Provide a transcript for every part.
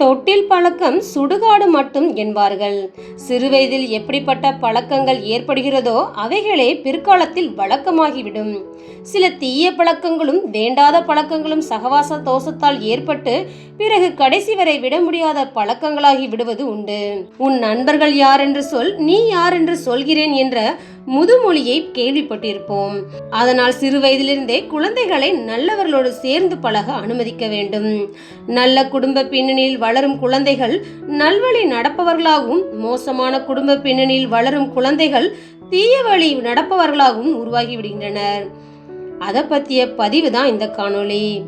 தொட்டில் பழக்கம் சுடுகாடு மட்டும் என்பார்கள். சிறுவயதில் எப்படிப்பட்ட பழக்கங்கள் ஏற்படுகிறதோ அவைகளே பிற்காலத்தில் வழக்கமாகிவிடும். சில தீய பழக்கங்களும் வேண்டாத பழக்கங்களும் சகவாச தோஷத்தால் ஏற்பட்டு பிறகு கடைசி வரை விட முடியாத பழக்கங்களாகி விடுவது உண்டு. உன் நண்பர்கள் யார் என்று சொல் நீ யார் என்று சொல்கிறேன் என்ற முதுமொழியை கேள்விப்பட்டிருப்போம். அதனால் சிறு வயதிலிருந்தே குழந்தைகளை நல்லவர்களோடு சேர்ந்து பழக அனுமதிக்க வேண்டும். நல்ல குடும்ப பின்னணியில் வளரும் குழந்தைகள் நல்வழி நடப்பவர்களாகவும் மோசமான குடும்ப பின்னணியில் வளரும் குழந்தைகள் தீய வழி நடப்பவர்களாகவும் உருவாகி விடுகின்றனர். அதை பற்றிய பதிவு தான் இந்த காணொளி.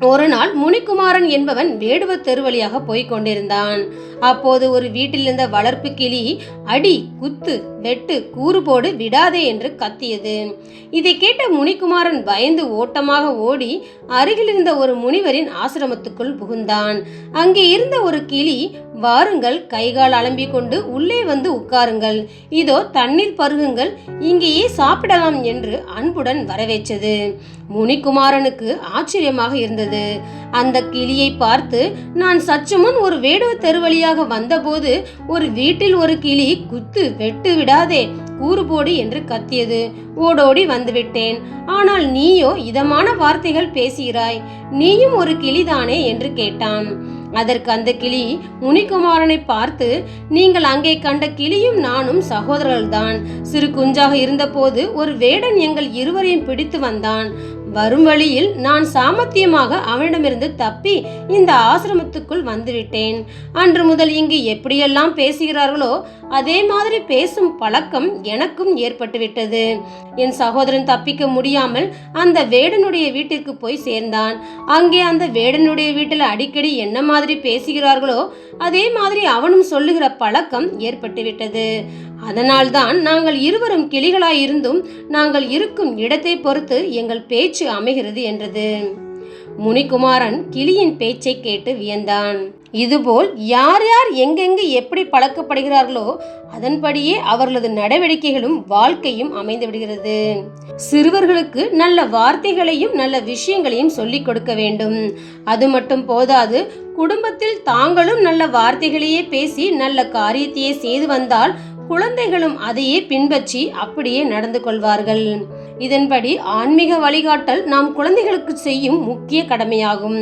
ஒரு நாள் முனிக்குமாரன் என்பவன் வேடுவ தெரு வழியாக போய்க் கொண்டிருந்தான். அப்போது ஒரு வீட்டில் இருந்த வளர்ப்பு கிளி அடி குத்து வெட்டு கூறு போடு விடாதே என்று கத்தியது. இதை கேட்ட முனிக்குமாரன் பயந்து ஓட்டமாக ஓடி அருகில் இருந்த ஒரு முனிவரின் ஆசிரமத்துக்குள் புகுந்தான். அங்கே இருந்த ஒரு கிளி வாருங்கள் கைகால் அலம்பிக் கொண்டு உள்ளே வந்து உட்காருங்கள். இதோ தண்ணீர் பருகுங்கள் இங்கேயே சாப்பிடலாம் என்று அன்புடன் வரவேற்றது. முனிக்குமாரனுக்கு ஆச்சரியமாக இருந்தது. அந்த கிளியை பார்த்து நான் சற்று முன் ஒரு வேடுவ தெருவழியாக வந்தபோது ஒரு வீட்டில் ஒரு கிளி குத்து வெட்டு விடாதே கூறு போடு என்று கத்தியது. ஓடோடி வந்துவிட்டேன். ஆனால் நீயோ இதமான வார்த்தைகள் பேசுகிறாய். நீயும் ஒரு கிளிதானே என்று கேட்டான். அதற்கு அந்த கிளி முனிகுமாரனை பார்த்து நீங்கள் அங்கே கண்ட கிளியும் நானும் சகோதரர்கள்தான். சிறு குஞ்சாக இருந்தபோது ஒரு வேடன் எங்கள் இருவரையும் பிடித்து வந்தான். வரும் வழியில் நான் சாமர்த்தியமாக அவனிடமிருந்து தப்பி இந்த ஆசிரமத்துக்குள் வந்துவிட்டேன். அன்று முதல் இங்கு எப்படியெல்லாம் பேசுகிறார்களோ அதே மாதிரி பேசும் பழக்கம் எனக்கும் ஏற்பட்டுவிட்டது. என் சகோதரன் தப்பிக்க முடியாமல் அந்த வேடனுடைய வீட்டிற்கு போய் சேர்ந்தான். அங்கே அந்த வேடனுடைய வீட்டில் அடிக்கடி என்ன மாதிரி பேசுகிறார்களோ அதே மாதிரி அவனும் சொல்லுகிற பழக்கம் ஏற்பட்டுவிட்டது. அதனால்தான் நாங்கள் இருவரும் கிளிகளாயிருந்தும் நாங்கள் இருக்கும் இடத்தை பொறுத்து எங்கள் பேச்சு அமைகிறது என்றது. முனிகுமாரன் கிளியின் பேச்சை கேட்டு வியந்தான். இதுபோல் யார் யார் எங்கெங்கு எப்படி பழக்கப்படுகிறார்களோ அதன்படியே அவர்களது நடவடிக்கைகளும் வாழ்க்கையும் அமைந்து விடுகிறது. சிறுவர்களுக்கு நல்ல வார்த்தைகளையும் நல்ல விஷயங்களையும் சொல்லிக் கொடுக்க வேண்டும். அது மட்டும் போதாது குடும்பத்தில் தாங்களும் நல்ல வார்த்தைகளையே பேசி நல்ல காரியத்தையே செய்து வந்தால் குழந்தைகளும் அதையே பின்பற்றி அப்படியே நடந்து கொள்வார்கள். இதன்படி ஆன்மீக வழிகாட்டல் நாம் குழந்தைகளுக்கு செய்யும் முக்கிய கடமையாகும்.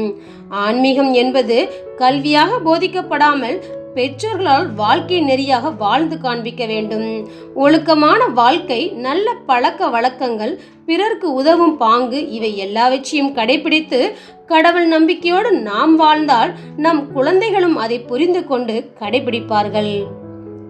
ஆன்மீகம் என்பது கல்வியாக போதிக்கப்படாமல் பெற்றோர்களால் வாழ்க்கை நெறியாக வாழ்ந்து காண்பிக்க வேண்டும். ஒழுக்கமான வாழ்க்கை நல்ல பழக்க வழக்கங்கள் பிறர்க்கு உதவும் பாங்கு இவை எல்லாவற்றையும் கடைபிடித்து கடவுள் நம்பிக்கையோடு நாம் வாழ்ந்தால் நம் குழந்தைகளும் அதை புரிந்து கொண்டு கடைபிடிப்பார்கள்.